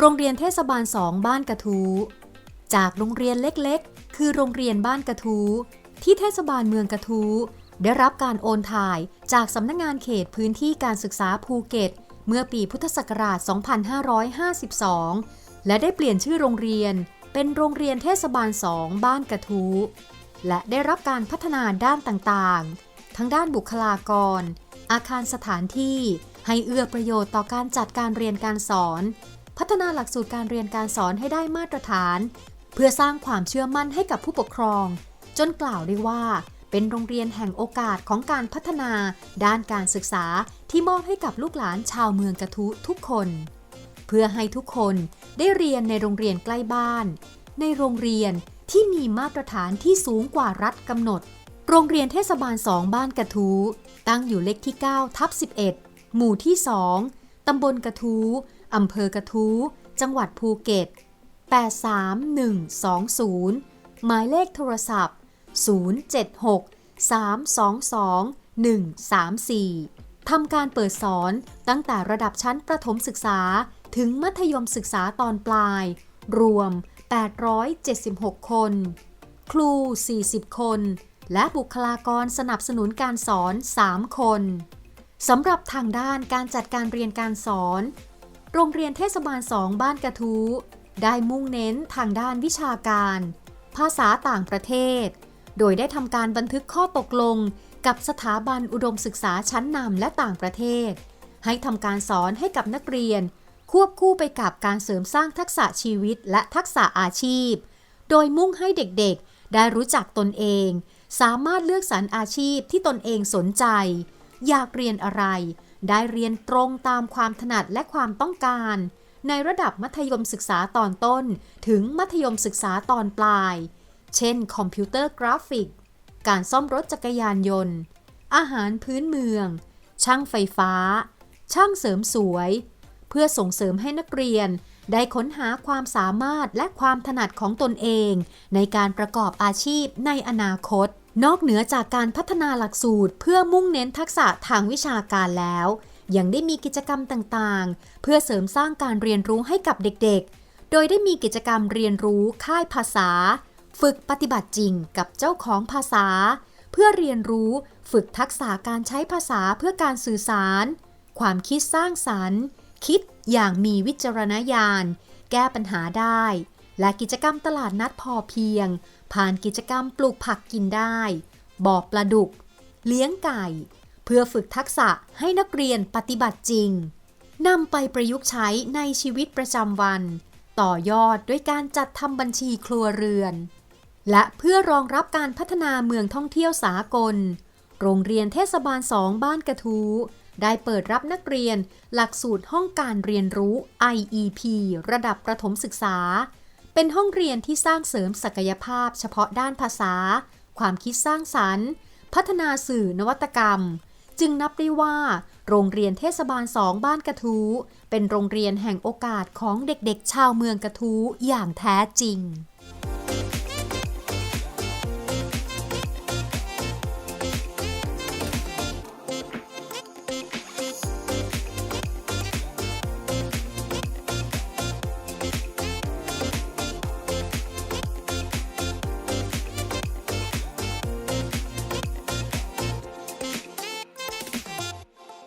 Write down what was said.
โรงเรียนเทศบาล2บ้านกระทูจากโรงเรียนเล็กๆ คือโรงเรียนบ้านกระทูที่เทศบาลเมืองกระทูได้รับการโอนถ่ายจากสำนักงงานเขตพื้นที่การศึกษาภูเก็ต เมื่อปีพุทธศักราช 2552 และได้เปลี่ยนชื่อโรงเรียน เป็นโรงเรียนเทศบาล2บ้านกระทูและได้รับการพัฒนาด้านต่างๆ ทั้งด้านบุคลากร อาคารสถานที่ให้เอื้อประโยชน์ต่อการจัดการเรียนการสอน พัฒนาหลักสูตรการเรียนการสอนให้ได้มาตรฐาน เพื่อสร้างความเชื่อมั่นให้กับผู้ปกครอง จนกล่าวได้ว่า เป็นโรงเรียนแห่งโอกาสของการพัฒนา ด้านการศึกษาที่มอบให้กับลูกหลานชาวเมืองกระทุทุกคน เพื่อให้ทุกคนได้เรียนในโรงเรียนใกล้บ้าน ในโรงเรียนที่มีมาตรฐานที่สูงกว่ารัฐกำหนด โรงเรียนเทศบาล2บ้านกระทู ตั้งอยู่เลขที่ 9 ทับ 11 หมู่ที่ 2 ตำบลกระทูอำเภอกระทูจังหวัดภูเก็ต 83120 หมายเลขโทรศัพท์ 076 322 134 ทำการเปิดสอนตั้งแต่ระดับชั้นประถมศึกษาถึงมัธยมศึกษาตอนปลาย รวม 876 คน ครู 40 คน และบุคลากรสนับสนุนการสอน 3 คน สำหรับทางด้านการจัดการเรียนการสอน โรงเรียนเทศบาล2บ้านกระทูได้มุ่งเน้นทางด้านวิชาการ ภาษาต่างประเทศ โดยได้ทำการบันทึกข้อตกลง กับสถาบันอุดมศึกษาชั้นนำและต่างประเทศ ให้ทำการสอนให้กับนักเรียน ควบคู่ไปกับการเสริมสร้างทักษะชีวิตและทักษะอาชีพ โดยมุ่งให้เด็กๆ ได้รู้จักตนเอง สามารถเลือกสรรอาชีพที่ตนเองสนใจ อยากเรียนอะไร ได้เรียนตรงตามความถนัดและความต้องการ ในระดับมัธยมศึกษาตอนต้น ถึงมัธยมศึกษาตอนปลาย เช่น คอมพิวเตอร์กราฟิก การซ่อมรถจักรยานยนต์ อาหารพื้นเมือง ช่างไฟฟ้า ช่างเสริมสวย เพื่อส่งเสริมให้นักเรียนได้ค้นหาความสามารถและความถนัดของตนเอง ในการประกอบอาชีพในอนาคต นอกเหนือจากการพัฒนาหลักสูตร เพื่อมุ่งเน้นทักษะทางวิชาการแล้ว ยังได้มีกิจกรรมต่างๆ เพื่อเสริมสร้างการเรียนรู้ให้กับเด็กๆ โดยได้มีกิจกรรมเรียนรู้ค่ายภาษา ฝึกปฏิบัติจริงกับเจ้าของภาษา เพื่อเรียนรู้ฝึกทักษะการใช้ภาษาเพื่อการสื่อสาร ความคิดสร้างสรรค์ คิดอย่างมีวิจารณญาณ แก้ปัญหาได้ และกิจกรรมตลาดนัดพอเพียง ผ่านกิจกรรมปลูกผักกินได้บอกปลาดุก เลี้ยงไก่ เพื่อฝึกทักษะให้นักเรียนปฏิบัติจริงนำไปประยุกต์ใช้ในชีวิตประจำวัน ต่อยอดด้วยการจัดทำบัญชีครัวเรือน และเพื่อรองรับการพัฒนาเมืองท่องเที่ยวสากล โรงเรียนเทศบาล2บ้านกระทูได้เปิดรับนักเรียนหลักสูตรห้องการเรียนรู้ IEP ระดับประถมศึกษา เป็นห้องเรียนที่สร้างเสริมศักยภาพเฉพาะด้านภาษา ความคิดสร้างสรรค์ พัฒนาสื่อนวัตกรรม จึงนับได้ว่า โรงเรียนเทศบาลสองบ้านกระทูเป็นโรงเรียนแห่งโอกาสของเด็กๆ ชาวเมืองกระทูอย่างแท้จริง